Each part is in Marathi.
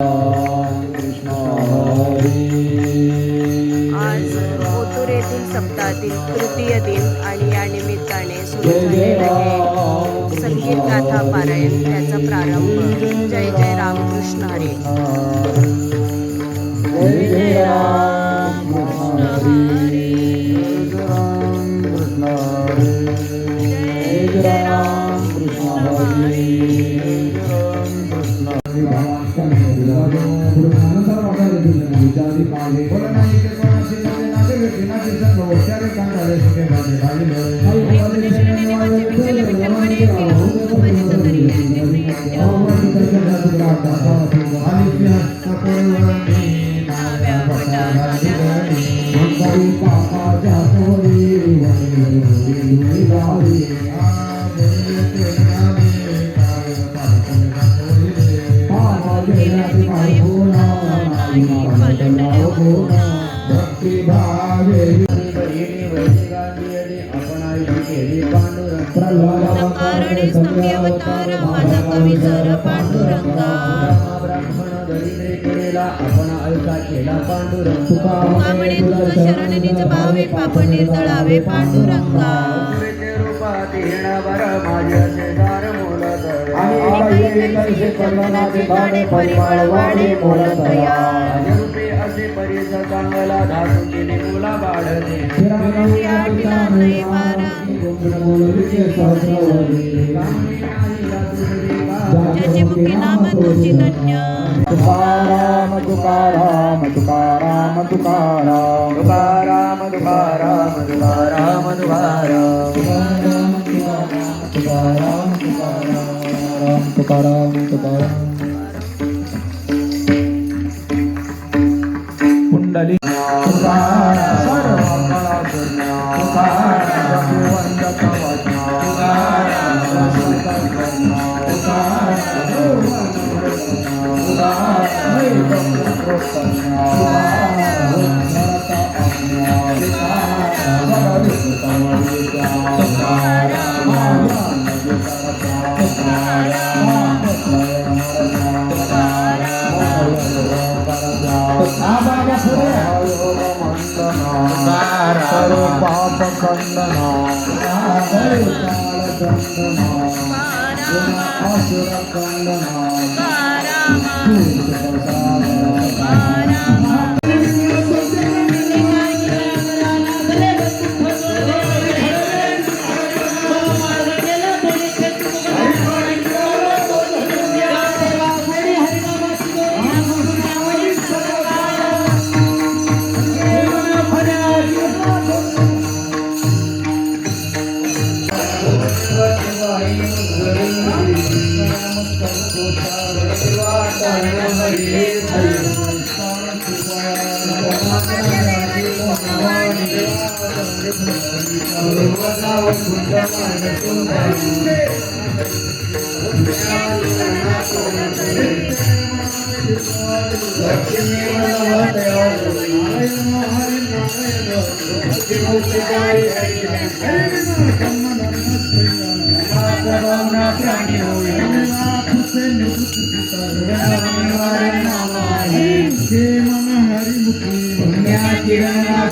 आज ओतूर येथील सप्ताहातील तृतीय दिन आणि या निमित्ताने सुरू झालेलं हे संगीत गाथा पारायण त्याचा प्रारंभ. जय जय रामकृष्ण हरी. ટીના હોશિયાર કામ કરે છે કે ભાઈ ભાઈ Papa, Papa, Papa, कारणे स्तंभी अवतार माझा कवी जर पांडुरंगा. ब्राह्मण आपण ऐका केला पांडुरंग कामणे तुझ शरण निज भावे पाप निर्दळावे पांडुरंगा. रूपात येणावर माझे वाढे मोलतया. रूपे असे परीस चांगला धातू केले मुला बाळते आठला नाही बारा ज्याचे मुखी नाम तुझी धन्य तुकाराम कुंडली Yeah. पाप कंदना काल कंदना असुर कंदना I'm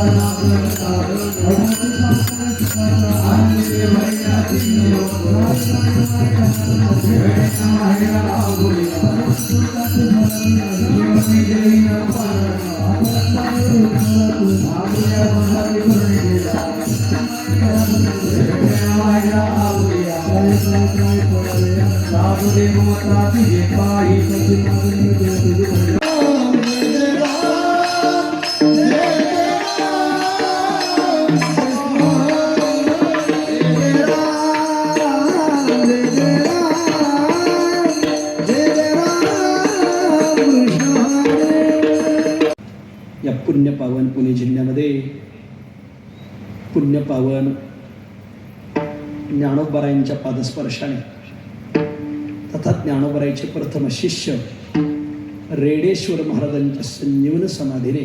या पुण्यपावन पुणे जिल्ह्यामध्ये. पुण्यपावन ज्ञानोबरायांच्या पादस्पर्शाने तथा ज्ञानोबरायचे प्रथम शिष्य रेडेश्वर महाराजांच्या संजीवन समाधीने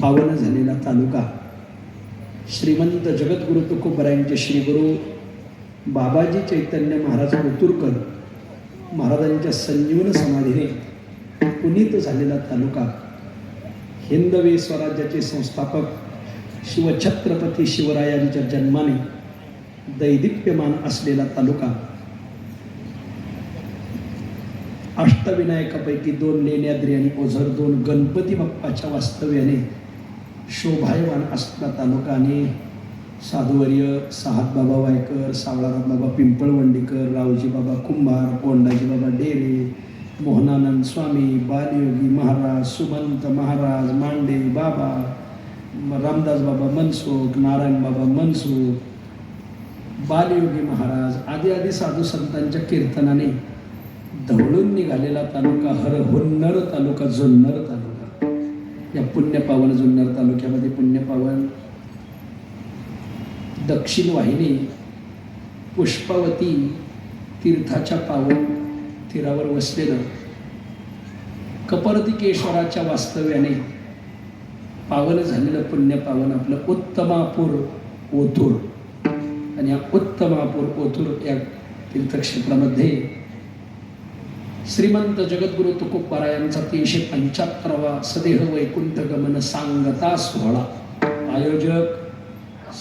पावन झालेला तालुका श्रीमंत जगद्गुरु तुकोबरायांचे श्रीगुरु बाबाजी चैतन्य महाराज कोतुरकर महाराजांच्या संजीवन समाधीने पुनीत झालेला तालुका हिंदवी स्वराज्याचे संस्थापक शिवछत्रपती शिवरायांच्या जन्माने दैदिप्यमान असलेला तालुका. अष्टविनायकापैकी दोन लेण्याद्री आणि ओझर दोन गणपती बाप्पाच्या वास्तव्याने शोभायमान असलेला तालुका आणि साधुवर्य साहात बाबा वायकर सावळाराम बाबा पिंपळवंडीकर रावजी बाबा कुंभार कोंडाजी बाबा डेरे मोहनानंद स्वामी बालयोगी महाराज सुमंत महाराज मांडे बाबा रामदास बाबा मनसुख नारायण बाबा मनसुख बालयोगी महाराज आदी आदी साधू संतांच्या कीर्तनाने धवळून निघालेला तालुका हर हुन्नर तालुका जुन्नर तालुका. या पुण्यपावन जुन्नर तालुक्यामध्ये पुण्यपावन. दक्षिण वाहिनी पुष्पावती तीर्थाच्या पावन तीरावर वसलेलं कपर्तिकेश्वराच्या वास्तव्याने पावन झालेलं पुण्य पावन आपलं उत्तमापूर ओतूर. आणि या उत्तमापूर ओतूर या तीर्थक्षेत्रामध्ये श्रीमंत जगद्गुरु तुकोबारा यांचा तीनशे पंच्याहत्तरावा सदेह वैकुंठ गमन सांगता सोहळा. आयोजक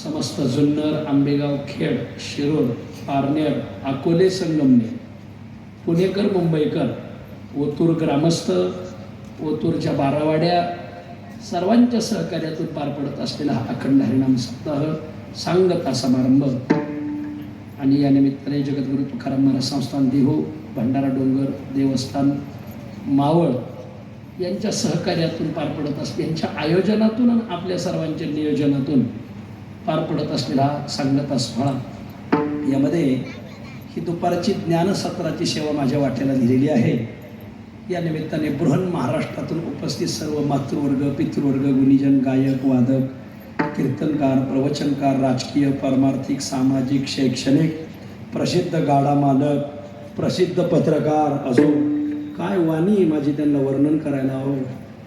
समस्त जुन्नर आंबेगाव खेड शिरोळ पारनेर अकोले संगमनेर. पुणेकर मुंबईकर ओतूर ग्रामस्थ ओतूरच्या बारावाड्या सर्वांच्या सहकार्यातून पार पडत असलेला हा अखंड हरिणाम सप्ताह सांगता समारंभ. आणि या निमित्ताने जगद्गुरु तुकाराम महाराज संस्थान देहू भंडारा डोंगर देवस्थान मावळ यांच्या सहकार्यातून पार पडत असले यांच्या आयोजनातून आणि आपल्या सर्वांच्या नियोजनातून पार पडत असलेला सांगता सोहळा यामध्ये ही दुपारची ज्ञानसत्राची सेवा माझ्या वाट्याला दिलेली आहे. या निमित्ताने बृहन महाराष्ट्रातून उपस्थित सर्व मातृवर्ग पितृवर्ग गुणीजन गायक वादक कीर्तनकार प्रवचनकार राजकीय परमार्थिक सामाजिक शैक्षणिक प्रसिद्ध गाडा मालक प्रसिद्ध पत्रकार असो काय वाणी माझी त्यांना वर्णन करायला हवं?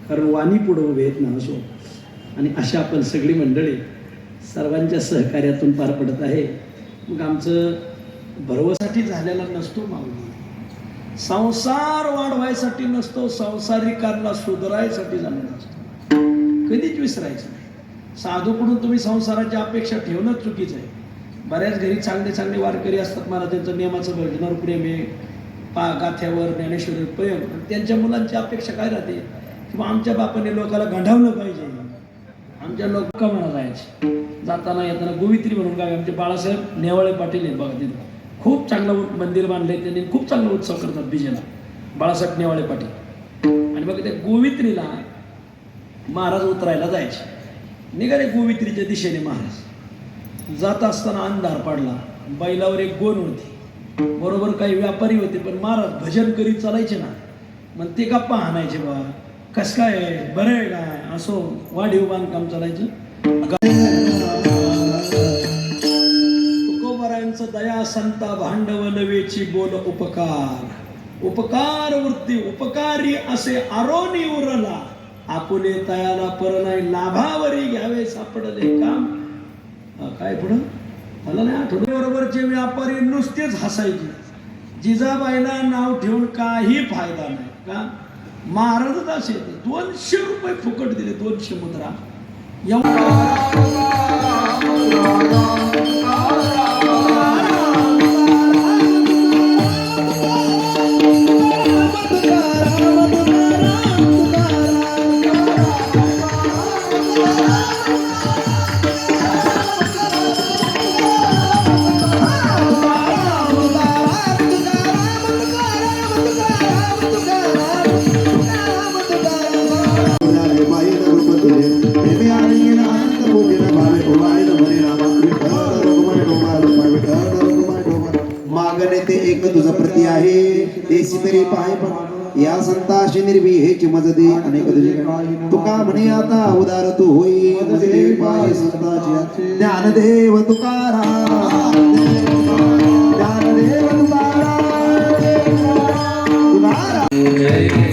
कारण वाणी पुढं उभे आहेत ना असो. आणि अशा आपण सगळी मंडळी सर्वांच्या सहकार्यातून पार पडत आहे. मग आमचं भरवसाठी झालेला नसतो माऊली. संसार वाढवायसाठी नसतो संसारिकांना सुधारायसाठी झालेला असतो. कधीच विसरायचं नाही. साधूकडून तुम्ही संसाराची अपेक्षा ठेवणं चुकीचं आहे. बऱ्याच घरी चांगले चांगले वारकरी असतात मला त्यांचं नियमाचं भजनावर प्रेम आहे. पा गाथ्यावर ज्ञानेश्वरी प्रेम. त्यांच्या मुलांची अपेक्षा काय राहते? किंवा आमच्या बापाने लोकाला गंढावलं पाहिजे. आमच्या लोक का म्हणा जायचे. जाताना येताना गोवित्री म्हणून काय आमचे बाळासाहेब नेवाळे पाटील आहेत बघा तिथं. खूप चांगलं मंदिर बांधले त्यांनी खूप चांगला उत्सव करतात बीजेला बाळासाहेब नेवाळे पाटील. आणि मग त्या गोवित्रीला महाराज उतरायला जायचे. निघाले गोवित्रीच्या दिशेने महाराज. जात असताना अंधार पडला. बैलावर एक गोण होती. बरोबर काही व्यापारी होते पण महाराज भजन करीत चालायचे ना. मग ते गप्पा हाणायचे बा. कस काय? बरं आहे काय असो वाढीव बांधकाम चालायचं? संता भांडवल वेची बोल उपकार. उपकार वृत्ती उपकारी असे आरोनी उरला. आपुले तयाला पर नाही लाभावरी घ्यावे सापडले काम. काय पुढं? मला नाही बरोबरचे व्यापारी नुसतेच हसायचे. जिजाबाईला नाव ठेवून काही फायदा नाही. का? महाराजच असे दोनशे रुपये फुकट दिले दोनशे मुद्रा. एवढा Yeah.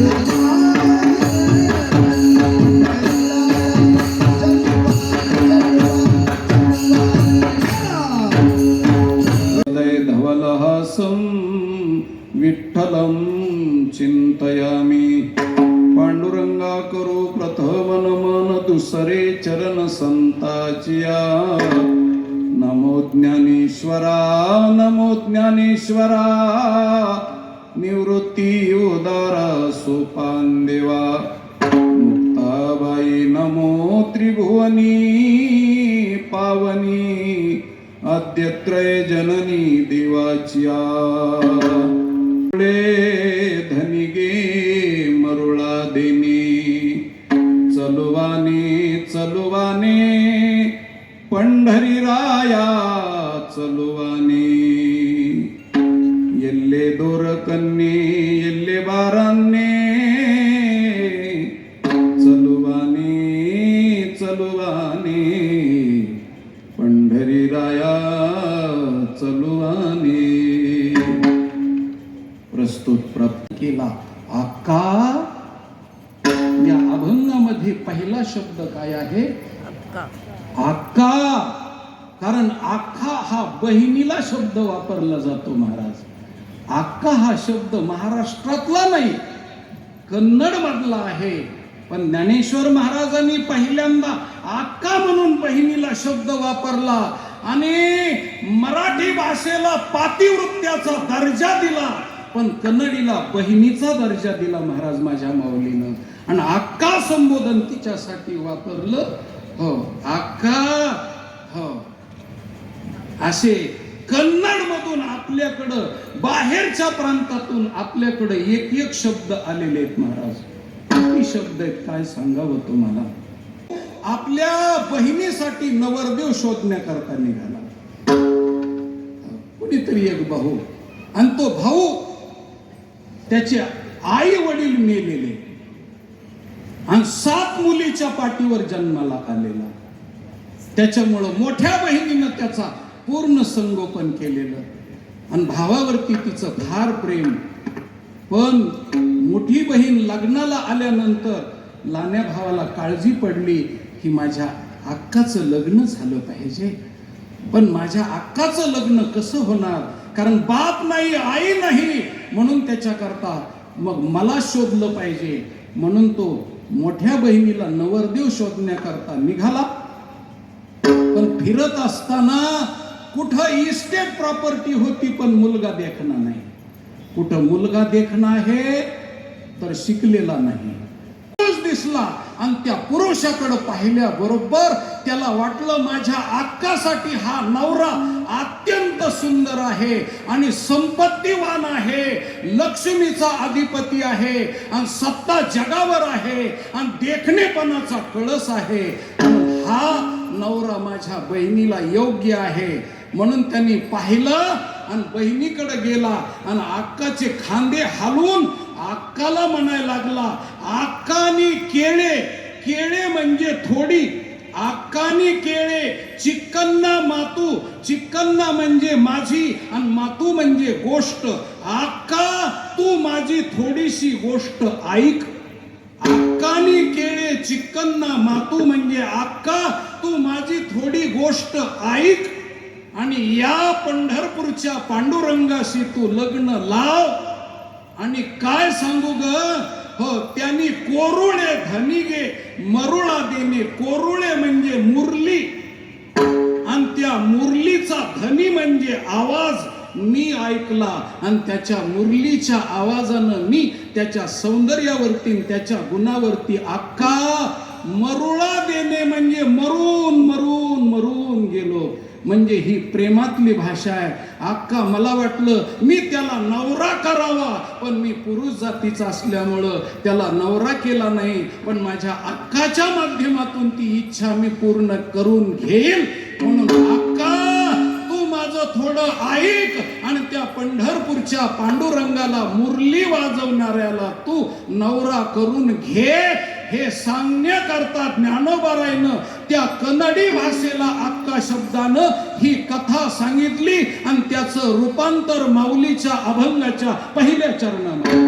Amen. त्रिभुवनी पावनी आद्यत्रय जननी देवाच्या चलुवाने प्रस्तुत प्राप्त केला. आका या अभंगामध्ये पहिला शब्द काय आहे? आक्का कारण आख्खा हा बहिणीला शब्द वापरला जातो महाराज. आक्का हा शब्द महाराष्ट्रातला नाही कन्नड मधला आहे. पण ज्ञानेश्वर महाराजांनी पहिल्यांदा आक्का म्हणून बहिणीला शब्द वापरला. आणि मराठी भाषेला पातिवृत्याचा दर्जा दिला पण कन्नडीला बहिणीचा दर्जा दिला महाराज माझ्या माऊलीनं. आणि अक्का संबोधन तिच्यासाठी वापरलं. हो अक्का हो. असे कन्नड मधून आपल्याकडं बाहेरच्या प्रांतातून आपल्याकडे एक एक शब्द आलेले आहेत महाराज. किती शब्द आहेत काय सांगावं तुम्हाला? आपल्या बहिणीसाठी नवरदेव शोधण्याकरता निघाला. कुणीतरी एक भाऊ आणि तो भाऊ त्याचे आई वडील मेलेले. आणि सात मुलीच्या पाठीवर जन्माला आलेला. त्याच्यामुळं मोठ्या बहिणीनं त्याचा पूर्ण संगोपन केलेलं. आणि भावावरती तिचं फार प्रेम. पण मोठी बहीण लग्नाला आल्यानंतर लाण्या भावाला काळजी पडली. की माझ्या अक्काचं लग्न झालं पाहिजे. पण माझ्या अक्काचं लग्न कसं होणार? कारण बाप नाही आई नाही. म्हणून त्याच्याकरता मग मला शोधलं पाहिजे. म्हणून तो मोठ्या बहिणीला नवरदेव शोधण्याकरता निघाला. पण फिरत असताना कुठं इस्टेट प्रॉपर्टी होती पण मुलगा देखना नाही. कुठं मुलगा देखना आहे तर शिकलेला नाही. दिसला. आणि त्या पुरुषाकडे पाहिल्याबरोबर त्याला वाटलं माझ्या आक्कासाठी हा नवरा अत्यंत सुंदर आहे आणि संपत्तीवान आहे लक्ष्मीचा अधिपती आहे आणि सत्ता जगावर आहे आणि देखणेपणाचा कळस आहे. हा नवरा माझ्या बहिणीला योग्य आहे म्हणून त्यांनी पाहिलं आणि बहिणीकडे गेला आणि अक्काचे खांदे हालवून अक्काला म्हणायला लागला अक्कानी केळे केळे म्हणजे थोडी अक्कानी केळे चिक्कन्ना मातू चिक्कन्ना म्हणजे माझी आणि मातू म्हणजे गोष्ट अक्का तू माझी थोडीशी गोष्ट ऐक. अक्कानी केळे चिक्कन्ना मातू म्हणजे अक्का तू माझी थोडी गोष्ट ऐक. आणि या पंढरपूरच्या पांडुरंगाशी तू लग्न लाव. आणि काय सांगू ग? हो त्यांनी कोरुळे धनिगे मरुळा देणे. कोरुळे म्हणजे मुरली. आणि त्या मुरलीचा धनी म्हणजे आवाज. मी ऐकला आणि त्याच्या मुरलीच्या आवाजानं मी त्याच्या सौंदर्यावरती त्याच्या गुणावरती अक्का मरुळा देणे म्हणजे मरून मरून मरून गेलो. म्हणजे ही प्रेमातली भाषा आहे. अक्का मला वाटलं मी त्याला नवरा करावा पण मी पुरुष जातीचा असल्यामुळं त्याला नवरा केला नाही. पण माझ्या अक्काच्या माध्यमातून ती इच्छा मी पूर्ण करून घेईल म्हणून अक्का तू माझं थोडं ऐक आणि त्या पंढरपूरच्या पांडुरंगाला मुरली वाजवणाऱ्याला तू नवरा करून घे. हे सांगण्याकरता ज्ञानोबारायनं त्या कन्नडी भाषेला आत्ता शब्दानं ही कथा सांगितली आणि त्याचं रूपांतर माऊलीच्या अभंगाच्या पहिल्या चरणामध्ये.